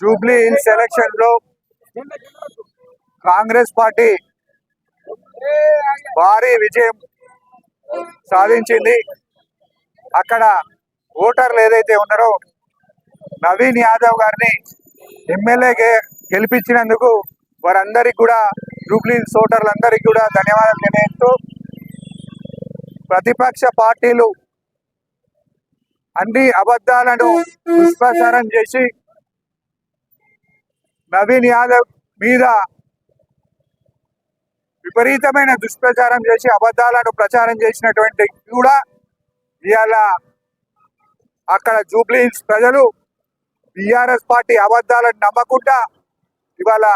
Jubilee hills ఎలక్షన్లో Congress party భారీ విజయం సాధించింది. అక్కడ ఓటర్లు ఏదైతే ఉన్నారో నవీన్ యాదవ్ గారిని ఎమ్మెల్యేగా గెలిపించినందుకు వారందరికీ కూడా జూబ్లీ హిల్స్ ఓటర్లందరికీ కూడా ధన్యవాదాలు తెలియజేస్తూ ప్రతిపక్ష పార్టీలు అన్ని అబద్ధాలను దుష్ప్రచారం చేసి నవీన్ యాదవ్ మీద విపరీతమైన దుష్ప్రచారం చేసి అబద్ధాలను ప్రచారం చేసినటువంటి కూడా ఇవాళ అక్కడ జూబ్లీ ప్రజలు బిఆర్ఎస్ పార్టీ అబద్ధాలను నమ్మకుండా ఇవాళ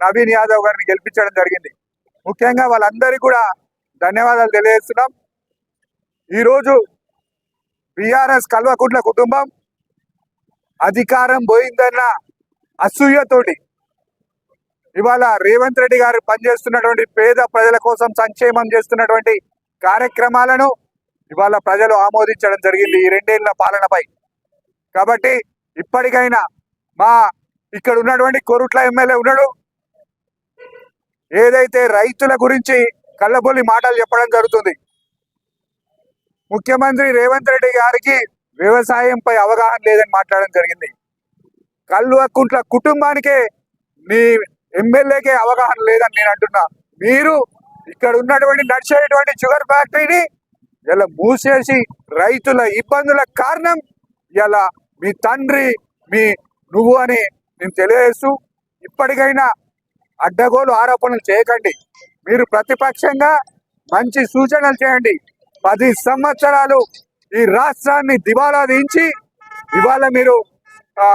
నవీన్ యాదవ్ గారిని గెలిపించడం జరిగింది. ముఖ్యంగా వాళ్ళందరికీ కూడా ధన్యవాదాలు తెలియజేస్తున్నాం. ఈరోజు బిఆర్ఎస్ కల్వకుంట్ల కుటుంబం అధికారం పోయిందన్న అసూయతోటి ఇవాళ రేవంత్ రెడ్డి గారు పనిచేస్తున్నటువంటి పేద ప్రజల కోసం సంక్షేమం చేస్తున్నటువంటి కార్యక్రమాలను ఇవాళ ప్రజలు ఆమోదించడం జరిగింది ఈ రెండేళ్ళ పాలనపై. కాబట్టి ఇప్పటికైనా మా ఇక్కడ ఉన్నటువంటి కొరుట్ల ఎమ్మెల్యే ఉన్నాడు. ఏదైతే రైతుల గురించి కళ్ళబొల్లి మాటలు చెప్పడం జరుగుతుంది ముఖ్యమంత్రి రేవంత్ రెడ్డి గారికి వ్యవసాయంపై అవగాహన లేదని మాట్లాడడం జరిగింది. కల్వకుంట్ల కుటుంబానికే మీ ఎమ్మెల్యేకే అవగాహన లేదని నేను అంటున్నా. మీరు ఇక్కడ ఉన్నటువంటి నడిచేటువంటి షుగర్ ఫ్యాక్టరీని ఇలా మూసేసి రైతుల ఇబ్బందుల కారణం ఇలా మీ తండ్రి మీ నువ్వు అని నేను తెలియజేస్తూ ఇప్పటికైనా అడ్డగోలు ఆరోపణలు చేయకండి. మీరు ప్రతిపక్షంగా మంచి సూచనలు చేయండి. పది సంవత్సరాలు ఈ రాష్ట్రాన్ని దివాలా దించి ఇవాళ మీరు ఆ,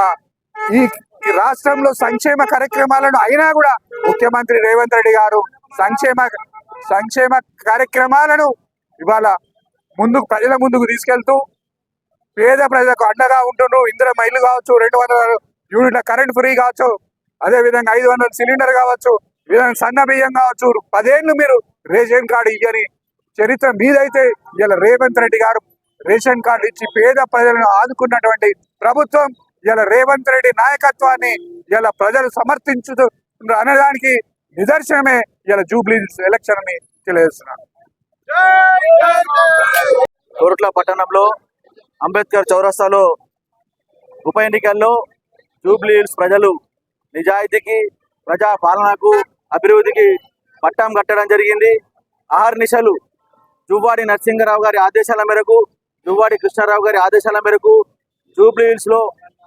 ఈ ఈ రాష్ట్రంలో సంక్షేమ కార్యక్రమాలను అయినా కూడా ముఖ్యమంత్రి రేవంత్ రెడ్డి గారు సంక్షేమ సంక్షేమ కార్యక్రమాలను ఇవాళ ముందుకు ప్రజల ముందుకు తీసుకెళ్తూ పేద ప్రజలకు అండగా ఉంటుండ్రు. ఇందిర మైలు కావచ్చు రెండు వందల యూనిట్ల కరెంట్ ఫ్రీ కావచ్చు అదే విధంగా ఐదు వందల సిలిండర్ కావచ్చు ఈ విధంగా సన్న బియ్యం కావచ్చు పదేళ్ళు మీరు రేషన్ కార్డు ఇయ్యని చరిత్ర మీదైతే ఇలా రేవంత్ రెడ్డి గారు రేషన్ కార్డు ఇచ్చి పేద ప్రజలను ఆదుకున్నటువంటి ప్రభుత్వం ఇలా రేవంత్ రెడ్డి నాయకత్వాన్ని ఇలా ప్రజలు సమర్థించు అనేదానికి నిదర్శనమే ఇలా జూబ్లీ ఎలక్షన్ అని తెలియజేస్తున్నాను కోరుట్ల పట్టణంలో అంబేద్కర్ చౌరస్తాలో ఉప ఎన్నికల్లో జూబ్లీ హిల్స్ ప్రజలు నిజాయితీకి ప్రజా పాలనకు అభివృద్ధికి పట్టం కట్టడం జరిగింది. ఆహార్నిశలు జువ్వాడి నరసింహరావు గారి ఆదేశాల మేరకు జువ్వాడి కృష్ణారావు గారి ఆదేశాల మేరకు జూబ్లీ హిల్స్లో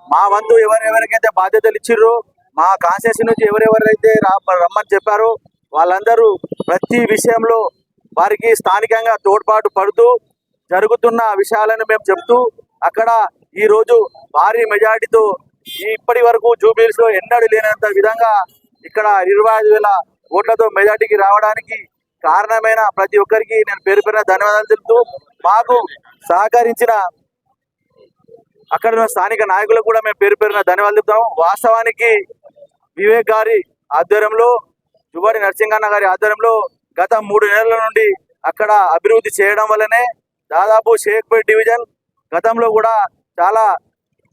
మా వంతు ఎవరెవరికైతే బాధ్యతలు ఇచ్చిర్రో మా కాన్సెస్ నుంచి ఎవరెవరైతే రమ్మని చెప్పారో వాళ్ళందరూ ప్రతి విషయంలో వారికి స్థానికంగా తోడ్పాటు పడుతూ జరుగుతున్న విషయాలను మేము చెప్తూ అక్కడ ఈరోజు భారీ మెజారిటీతో ఇప్పటి వరకు జూబిల్స్లో ఎన్నడూ లేనంత విధంగా ఇక్కడ ఇరవై ఐదు వేల ఓట్లతో మెజార్టీకి రావడానికి కారణమైన ప్రతి ఒక్కరికి నేను పేరు పేరున ధన్యవాదాలు తెలుపుతూ మాకు సహకరించిన అక్కడ ఉన్న స్థానిక నాయకులకు కూడా మేము పేరు పేరున ధన్యవాదాలు చెప్తాము వాస్తవానికి వివేక్ గారి ఆధ్వర్యంలో జువారి నరసింహన్న గారి ఆధ్వర్యంలో గత మూడు నెలల నుండి అక్కడ అభివృద్ధి చేయడం వల్లనే దాదాపు షేక్పేట్ డివిజన్ గతంలో కూడా చాలా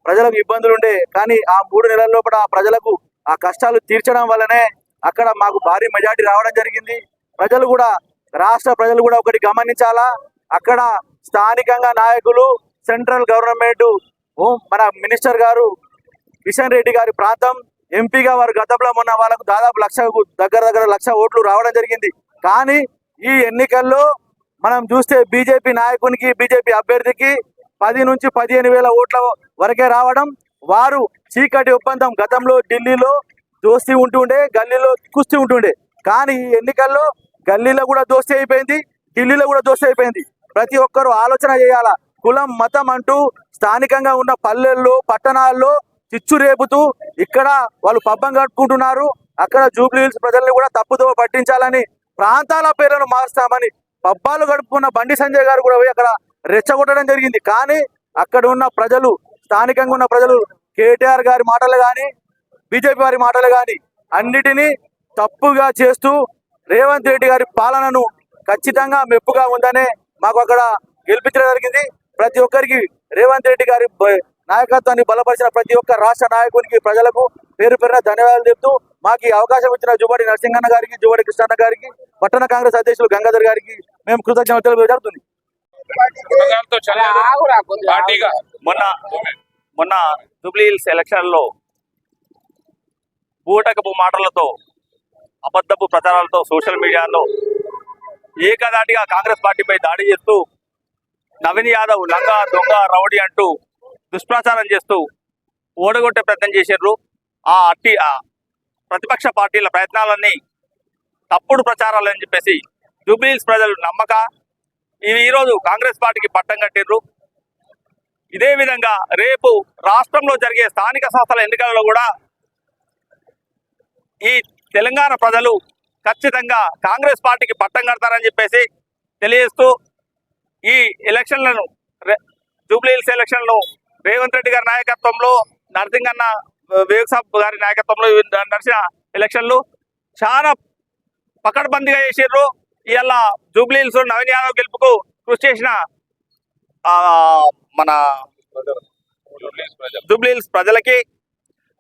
ప్రజలకు ఇబ్బందులు ఉండే కానీ ఆ మూడు నెలల లోపల ప్రజలకు ఆ కష్టాలు తీర్చడం వల్లనే అక్కడ మాకు భారీ మెజార్టీ రావడం జరిగింది. ప్రజలు కూడా రాష్ట్ర ప్రజలు కూడా ఒకటి గమనించాలా? అక్కడ స్థానికంగా నాయకులు సెంట్రల్ గవర్నమెంట్ మన మినిస్టర్ గారు కిషన్ రెడ్డి గారి ప్రాంతం ఎంపీగా వారు గతంలో మొన్న వాళ్ళకు దాదాపు లక్ష దగ్గర దగ్గర లక్ష ఓట్లు రావడం జరిగింది. కానీ ఈ ఎన్నికల్లో మనం చూస్తే బీజేపీ నాయకునికి బీజేపీ అభ్యర్థికి పది నుంచి పదిహేను వేల ఓట్ల వరకే రావడం వారు చీకటి ఒప్పందం గతంలో ఢిల్లీలో దోస్తీ ఉంటుండే గల్లీలో కుస్తీ ఉంటుండే. కానీ ఈ ఎన్నికల్లో గల్లీలో కూడా దోస్తి అయిపోయింది ఢిల్లీలో కూడా దోస్తి అయిపోయింది. ప్రతి ఒక్కరూ ఆలోచన చేయాలా? కులం మతం అంటూ స్థానికంగా ఉన్న పల్లెల్లో పట్టణాల్లో చిచ్చు రేపుతూ ఇక్కడ వాళ్ళు పబ్బం కట్టుకుంటున్నారు. అక్కడ జూబ్లీ హిల్స్ ప్రజల్ని కూడా తప్పుదోవ పట్టించాలని ప్రాంతాల పేర్లను మారుస్తామని పబ్బాలు గడుపుకున్న బండి సంజయ్ గారు కూడా పోయి అక్కడ రెచ్చగొట్టడం జరిగింది. కానీ అక్కడ ఉన్న ప్రజలు స్థానికంగా ఉన్న ప్రజలు కేటీఆర్ గారి మాటలు కానీ బీజేపీ వారి మాటలు కానీ అన్నిటినీ తప్పుగా చేస్తూ రేవంత్ రెడ్డి గారి పాలనను ఖచ్చితంగా మెప్పుగా ఉందనే మాకు అక్కడ గెలిపించడం జరిగింది. ప్రతి ఒక్కరికి రేవంత్ రెడ్డి గారి నాయకత్వాన్ని బలపరిచిన ప్రతి ఒక్క రాష్ట్ర నాయకునికి ప్రజలకు పేరు పేరున ధన్యవాదాలు చెప్తూ మాకు ఈ అవకాశం ఇచ్చిన జుబడి నరసింహన్న గారికి జుబడి కృష్ణన్న గారికి పట్టణ కాంగ్రెస్ అధ్యక్షులు గంగాధర్ గారికి మేము కృతజ్ఞతలు జరుగుతుంది. మొన్న మొన్న జూబ్లీ హిల్స్ ఎలక్షన్లో బూటకపు మాటలతో అబద్ధపు ప్రచారాలతో సోషల్ మీడియాలో ఏకదాటిగా కాంగ్రెస్ పార్టీపై దాడి చేస్తూ నవీన్ యాదవ్ లంగ దొంగ రౌడీ అంటూ దుష్ప్రచారం చేస్తూ ఓడగొట్టే ప్రయత్నం చేశారు ఆ అట్టి ప్రతిపక్ష పార్టీల ప్రయత్నాలన్నీ తప్పుడు ప్రచారాలు అని చెప్పేసి జూబ్లీ ప్రజలు నమ్మక ఇవి ఈరోజు కాంగ్రెస్ పార్టీకి పట్టం కట్టిర్రు. ఇదే విధంగా రేపు రాష్ట్రంలో జరిగే స్థానిక సంస్థల ఎన్నికలలో కూడా ఈ తెలంగాణ ప్రజలు ఖచ్చితంగా కాంగ్రెస్ పార్టీకి పట్టం కడతారని చెప్పేసి తెలియజేస్తూ ఈ ఎలక్షన్లను జూబ్లీ హిల్స్ ఎలక్షన్లను రేవంత్ రెడ్డి గారి నాయకత్వంలో నరసింగన్న వివేక్ సాబ్ గారి నాయకత్వంలో నడిచిన ఎలక్షన్లు చాలా పకడ్బందీగా చేసిర్రు. ఇవాళ జూబ్లీ హిల్స్ నవీన్ యాదవ్ గెలుపుకు కృషి చేసిన మన జూబ్లీస్ ప్రజలు. జూబ్లీ హిల్స్ ప్రజలకి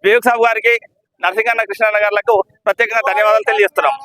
వివేక్ సాబు గారికి నరసింహన్న కృష్ణన్న గారులకు ప్రత్యేకంగా ధన్యవాదాలు తెలియజేస్తున్నాం.